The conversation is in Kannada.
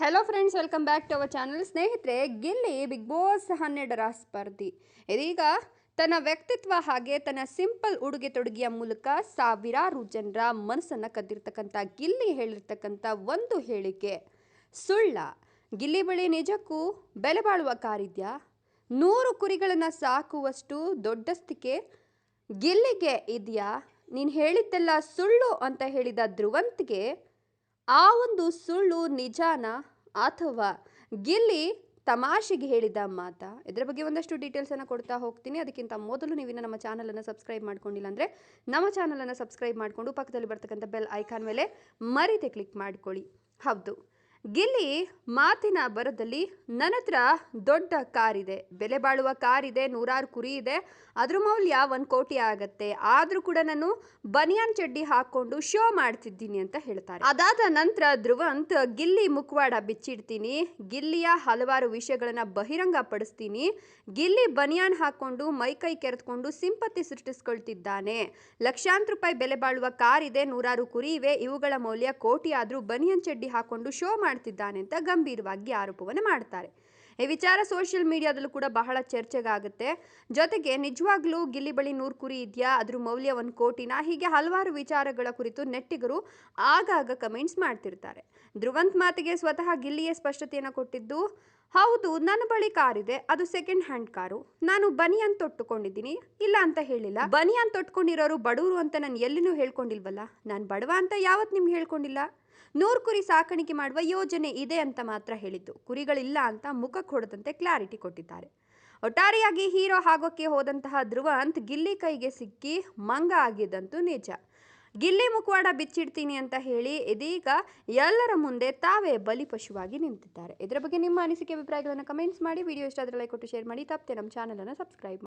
Hello friends welcome back to our channel ಸ್ನೇಹಿತರೆ, ಗಿಲ್ಲಿ ಬಿಗ್ ಬಾಸ್ ಹನ್ನೆರಡರ ಸ್ಪರ್ಧಿ. ಇದೀಗ ತನ್ನ ವ್ಯಕ್ತಿತ್ವ ಹಾಗೆ ತನ್ನ ಸಿಂಪಲ್ ಉಡುಗೆ ತೊಡುಗೆಯ ಮೂಲಕ ಸಾವಿರಾರು ಜನರ ಮನಸ್ಸನ್ನು ಕದ್ದಿರ್ತಕ್ಕಂಥ ಗಿಲ್ಲಿ ಹೇಳಿರ್ತಕ್ಕಂಥ ಒಂದು ಹೇಳಿಕೆ. ಸುಳ್ಳ. ಗಿಲ್ಲಿ ಬಳಿ ನಿಜಕ್ಕೂ ಬೆಲೆ ಬಾಳುವ ಕಾರಿದ್ಯಾ? ನೂರು ಕುರಿಗಳನ್ನು ಸಾಕುವಷ್ಟು ದೊಡ್ಡಸ್ತಿಕೆ ಗಿಲ್ಲಿಗೆ ಇದೆಯಾ? ನೀನು ಹೇಳಿದ್ದೆಲ್ಲ ಸುಳ್ಳು ಅಂತ ಹೇಳಿದ ಧ್ರುವಂತ್ಗೆ ಆ ಒಂದು ಸುಳ್ಳು ನಿಜಾನ ಅಥವಾ ಗಿಲ್ಲಿ ತಮಾಷೆಗೆ ಹೇಳಿದ ಮಾತಾ? ಇದರ ಬಗ್ಗೆ ಒಂದಷ್ಟು ಡೀಟೇಲ್ಸನ್ನು ಕೊಡ್ತಾ ಹೋಗ್ತೀನಿ. ಅದಕ್ಕಿಂತ ಮೊದಲು ನೀವಿನ್ನ ನಮ್ಮ ಚಾನಲನ್ನು ಸಬ್ಸ್ಕ್ರೈಬ್ ಮಾಡ್ಕೊಂಡಿಲ್ಲ ಅಂದರೆ ನಮ್ಮ ಚಾನಲನ್ನು ಸಬ್ಸ್ಕ್ರೈಬ್ ಮಾಡಿಕೊಂಡು ಪಕ್ಕದಲ್ಲಿ ಬರ್ತಕ್ಕಂಥ ಬೆಲ್ ಐಕಾನ್ ಮೇಲೆ ಮರೀತೆ ಕ್ಲಿಕ್ ಮಾಡ್ಕೊಳ್ಳಿ. ಹೌದು. ಗಿಲ್ಲಿ ಮಾತಿನ ಬರದಲ್ಲಿ ನನ್ನ ಹತ್ರ ದೊಡ್ಡ ಕಾರಿದೆ, ಬೆಲೆ ಬಾಳುವ ಕಾರಿದೆ, ನೂರಾರು ಕುರಿ ಇದೆ, ಅದ್ರ ಮೌಲ್ಯ ಒಂದು ಕೋಟಿ ಆಗತ್ತೆ, ಆದರೂ ಕೂಡ ನಾನು ಬನಿಯಾನ್ ಚಡ್ಡಿ ಹಾಕೊಂಡು ಶೋ ಮಾಡ್ತಿದ್ದೀನಿ ಅಂತ ಹೇಳ್ತಾರೆ. ಅದಾದ ನಂತರ ಧ್ರುವಂತ್ ಗಿಲ್ಲಿ ಮುಖವಾಡ ಬಿಚ್ಚಿಡ್ತೀನಿ, ಗಿಲ್ಲಿಯ ಹಲವಾರು ವಿಷಯಗಳನ್ನ ಬಹಿರಂಗ ಪಡಿಸ್ತೀನಿ, ಗಿಲ್ಲಿ ಬನಿಯಾನ್ ಹಾಕೊಂಡು ಮೈಕೈ ಕೆರೆದುಕೊಂಡು ಸಿಂಪತಿ ಸೃಷ್ಟಿಸ್ಕೊಳ್ತಿದ್ದಾನೆ ಲಕ್ಷಾಂತರ ರೂಪಾಯಿ ಬೆಲೆ ಬಾಳುವ ಕಾರ್ ಇದೆ ನೂರಾರು ಕುರಿ ಇವೆ, ಇವುಗಳ ಮೌಲ್ಯ ಕೋಟಿ ಆದರೂ ಬನಿಯನ್ ಚಡ್ಡಿ ಹಾಕೊಂಡು ಶೋ ಮಾಡ್ತಿದ್ದಾನೆ ಅಂತ ಗಂಭೀರವಾಗಿ ಆರೋಪವನ್ನು ಮಾಡ್ತಾರೆ. ಈ ವಿಚಾರ ಸೋಷಿಯಲ್ ಮೀಡಿಯಾದಲ್ಲೂ ಕೂಡ ಬಹಳ ಚರ್ಚೆಗಾಗುತ್ತೆ. ಜೊತೆಗೆ ನಿಜವಾಗ್ಲೂ ಗಿಲ್ಲಿ ಬಳಿ ನೂರು ಕುರಿ ಇದೆಯಾ? ಅದ್ರ ಮೌಲ್ಯ ಒಂದು ಕೋಟಿನ? ಹೀಗೆ ಹಲವಾರು ವಿಚಾರಗಳ ಕುರಿತು ನೆಟ್ಟಿಗರು ಆಗಾಗ ಕಮೆಂಟ್ಸ್ ಮಾಡ್ತಿರ್ತಾರೆ. ಧ್ರುವಂತ್ ಮಾತಿಗೆ ಸ್ವತಃ ಗಿಲ್ಲಿಯೇ ಸ್ಪಷ್ಟತೆಯನ್ನು ಕೊಟ್ಟಿದ್ದು, ಹೌದು, ನನ್ನ ಬಳಿ ಕಾರಿದೆ ಅದು ಸೆಕೆಂಡ್ ಹ್ಯಾಂಡ್ ಕಾರು. ನಾನು ಬನಿಯನ್ ತೊಟ್ಟುಕೊಂಡಿದ್ದೀನಿ. ಇಲ್ಲ ಅಂತ ಹೇಳಿಲ್ಲ. ಬನಿಯನ್ ತೊಟ್ಕೊಂಡಿರೋರು ಬಡವರು ಅಂತ ನಾನು ಎಲ್ಲಿನೂ ಹೇಳ್ಕೊಂಡಿಲ್ವಲ್ಲ? ನಾನು ಬಡವ ಅಂತ ಯಾವತ್ತು ನಿಮ್ಗೆ ಹೇಳ್ಕೊಂಡಿಲ್ಲ? ನೂರು ಕುರಿ ಸಾಕಾಣಿಕೆ ಮಾಡುವ ಯೋಜನೆ ಇದೆ ಅಂತ ಮಾತ್ರ ಹೇಳಿದ್ದು. ಕುರಿಗಳಿಲ್ಲ ಅಂತ ಮುಖ ಕೊಡದಂತೆ ಕ್ಲಾರಿಟಿ ಕೊಟ್ಟಿದ್ದಾರೆ. ಒಟ್ಟಾರೆಯಾಗಿ ಹೀರೋ ಆಗೋಕ್ಕೆ ಹೋದಂತಹ ಧ್ರುವಂತ್ ಗಿಲ್ಲಿ ಕೈಗೆ ಸಿಕ್ಕಿ ಮಂಗ ಆಗಿದ್ದಂತೂ ನಿಜ. ಗಿಲ್ಲಿ ಮುಖವಾಡ ಬಿಚ್ಚಿಡ್ತೀನಿ ಅಂತ ಹೇಳಿ ಇದೀಗ ಎಲ್ಲರ ಮುಂದೆ ತಾವೇ ಬಲಿಪಶುವಾಗಿ ನಿಂತಿದ್ದಾರೆ. ಇದರ ಬಗ್ಗೆ ನಿಮ್ಮ ಅನಿಸಿಕೆ, ಅಭಿಪ್ರಾಯಗಳನ್ನು ಕಮೆಂಟ್ಸ್ ಮಾಡಿ. ವಿಡಿಯೋ ಇಷ್ಟ ಲೈಕ್ ಕೊಟ್ಟು ಶೇರ್ ಮಾಡಿ. ತಪ್ಪದೆ ನಮ್ಮ ಚಾನಲನ್ನು ಸಬ್ಸ್ಕ್ರೈಬ್